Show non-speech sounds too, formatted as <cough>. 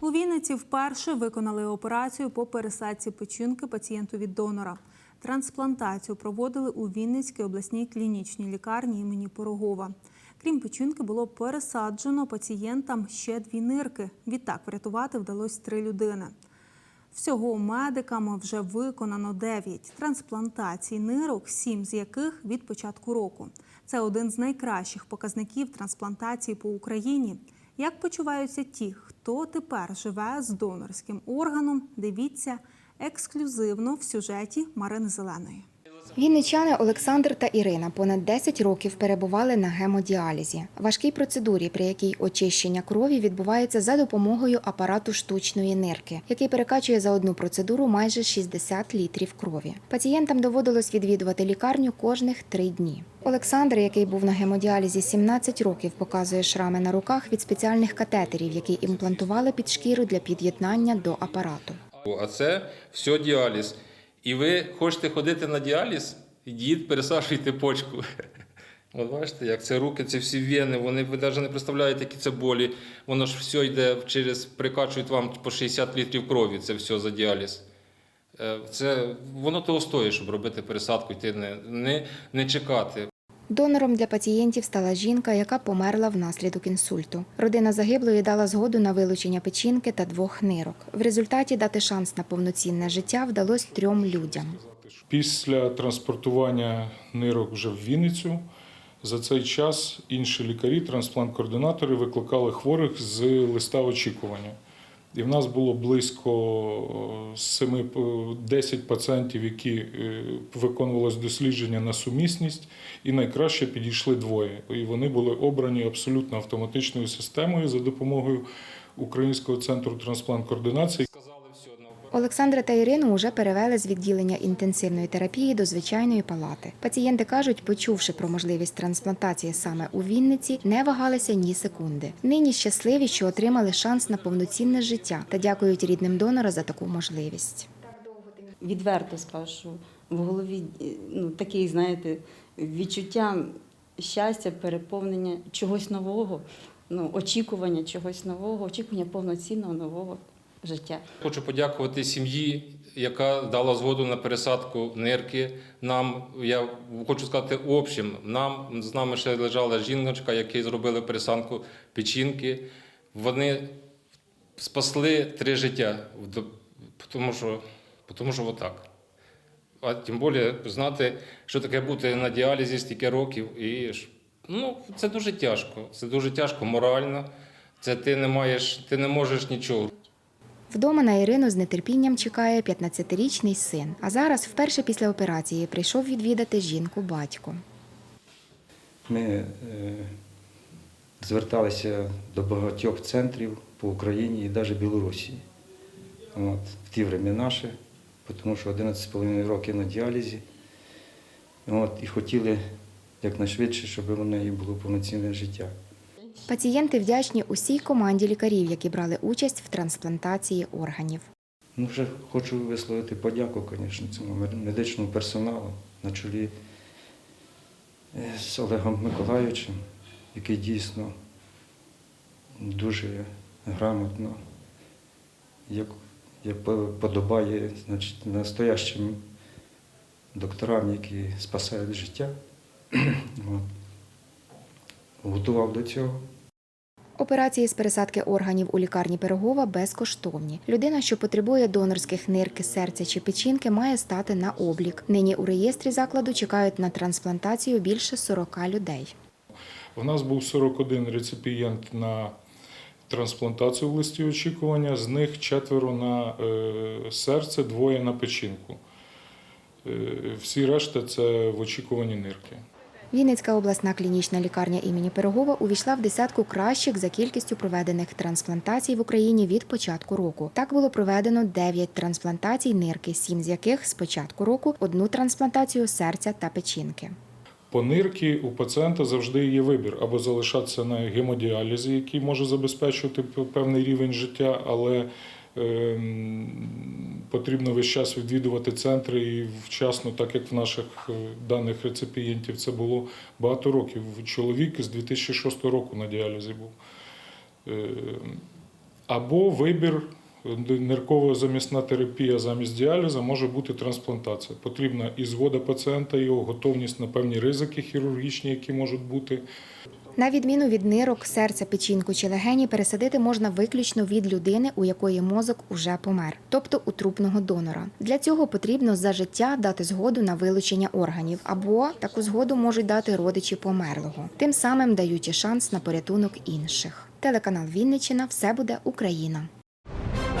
У Вінниці вперше виконали операцію по пересадці печінки пацієнту від донора. Трансплантацію проводили у Вінницькій обласній клінічній лікарні імені Порогова. Крім печінки, було пересаджено пацієнтам ще дві нирки. Відтак врятувати вдалося три людини. Всього медиками вже виконано 9 трансплантацій нирок, 7 з яких від початку року. Це один з найкращих показників трансплантації по Україні. Як почуваються ті, хто тепер живе з донорським органом, дивіться ексклюзивно в сюжеті Марини Зеленої. Вінничани Олександр та Ірина понад 10 років перебували на гемодіалізі, важкій процедурі, при якій очищення крові відбувається за допомогою апарату штучної нирки, який перекачує за одну процедуру майже 60 літрів крові. Пацієнтам доводилось відвідувати лікарню кожних три дні. Олександр, який був на гемодіалізі 17 років, показує шрами на руках від спеціальних катетерів, які імплантували під шкіру для під'єднання до апарату. А це все діаліз. І ви хочете ходити на діаліз? Ідіть, пересаджуйте почку. <laughs> От бачите, як це руки, це всі вени, вони ви навіть не представляєте, які це болі. Воно ж все йде через, прикачують вам по 60 літрів крові, це все за діаліз. Е, Це, воно того стоїть, щоб робити пересадку, йти не, не, не чекати. Донором для пацієнтів стала жінка, яка померла внаслідок інсульту. Родина загиблої дала згоду на вилучення печінки та двох нирок. В результаті дати шанс на повноцінне життя вдалося трьом людям. Після транспортування нирок вже в Вінницю за цей час інші лікарі, трансплант-координатори викликали хворих з листа очікування. І в нас було близько 7, 10 пацієнтів, які е, виконувалось дослідження на сумісність, і найкраще підійшли двоє. І вони були обрані абсолютно автоматичною системою за допомогою Українського центру все, ну, Олександра та Ірину вже перевели з відділення інтенсивної терапії до звичайної палати. Пацієнти кажуть, почувши про можливість трансплантації саме у Вінниці, не вагалися ні секунди. Нині щасливі, що отримали шанс на повноцінне життя та дякують рідним донора за таку можливість. відверто скажу, в голові ну, такий, знаєте, відчуття щастя, переповнення чогось нового, ну, очікування чогось нового, очікування повноцінного нового життя. Хочу подякувати сім'ї, яка дала згоду на пересадку нирки. Нам, я хочу сказати, общим, нам з нами ще лежала жіночка, які зробили пересадку печінки. Вони спасли три життя, тому що, тому що отак. А тим більше знати, що таке бути на діалізі стільки років. І ну, це дуже тяжко. Це дуже тяжко морально. Це ти не маєш, ти не можеш нічого. Вдома на Ірину з нетерпінням чекає 15-річний син. А зараз, вперше після операції, прийшов відвідати жінку батько. Ми е, зверталися до багатьох центрів по Україні і навіть Білорусі. От, в ті времена ще, тому що 11,5 років на діалізі. От, і хотіли якнайшвидше, щоб у неї було повноцінне життя. Пацієнти вдячні усій команді лікарів, які брали участь в трансплантації органів. Ну, вже хочу висловити подяку, звісно, цьому медичному персоналу на чолі е, з Олегом Миколайовичем, який дійсно дуже грамотно, як, як подобає значить, настоящим докторам, які спасають життя. <clears throat> От. Готував до цього. Операції з пересадки органів у лікарні Пирогова безкоштовні. Людина, що потребує донорських нирки, серця чи печінки, має стати на облік. Нині у реєстрі закладу чекають на трансплантацію більше 40 людей. У нас був 41 реципієнт на трансплантацію в листі очікування, з них четверо на е, серце, двоє на печінку. Е, Всі решта це в очікуванні нирки. Вінницька обласна клінічна лікарня імені Пирогова увійшла в десятку кращих за кількістю проведених трансплантацій в Україні від початку року. Так було проведено 9 трансплантацій нирки, 7 з яких з початку року одну трансплантацію серця та печінки. По нирки у пацієнта завжди є вибір або залишатися на гемодіалізі, який може забезпечувати певний рівень життя, але потрібно весь час відвідувати центри і вчасно, так як в наших е, даних реципієнтів це було багато років. Чоловік з 2006 року на діалізі був. Е, Або вибір нирково замісна терапія замість діалізу може бути трансплантація. Потрібна і згода пацієнта, його готовність на певні ризики хірургічні, які можуть бути. На відміну від нирок, серця, печінку чи легені, пересадити можна виключно від людини, у якої мозок уже помер, тобто у трупного донора. Для цього потрібно за життя дати згоду на вилучення органів, або таку згоду можуть дати родичі померлого, тим самим даючи шанс на порятунок інших. Телеканал Вінниччина все буде Україна.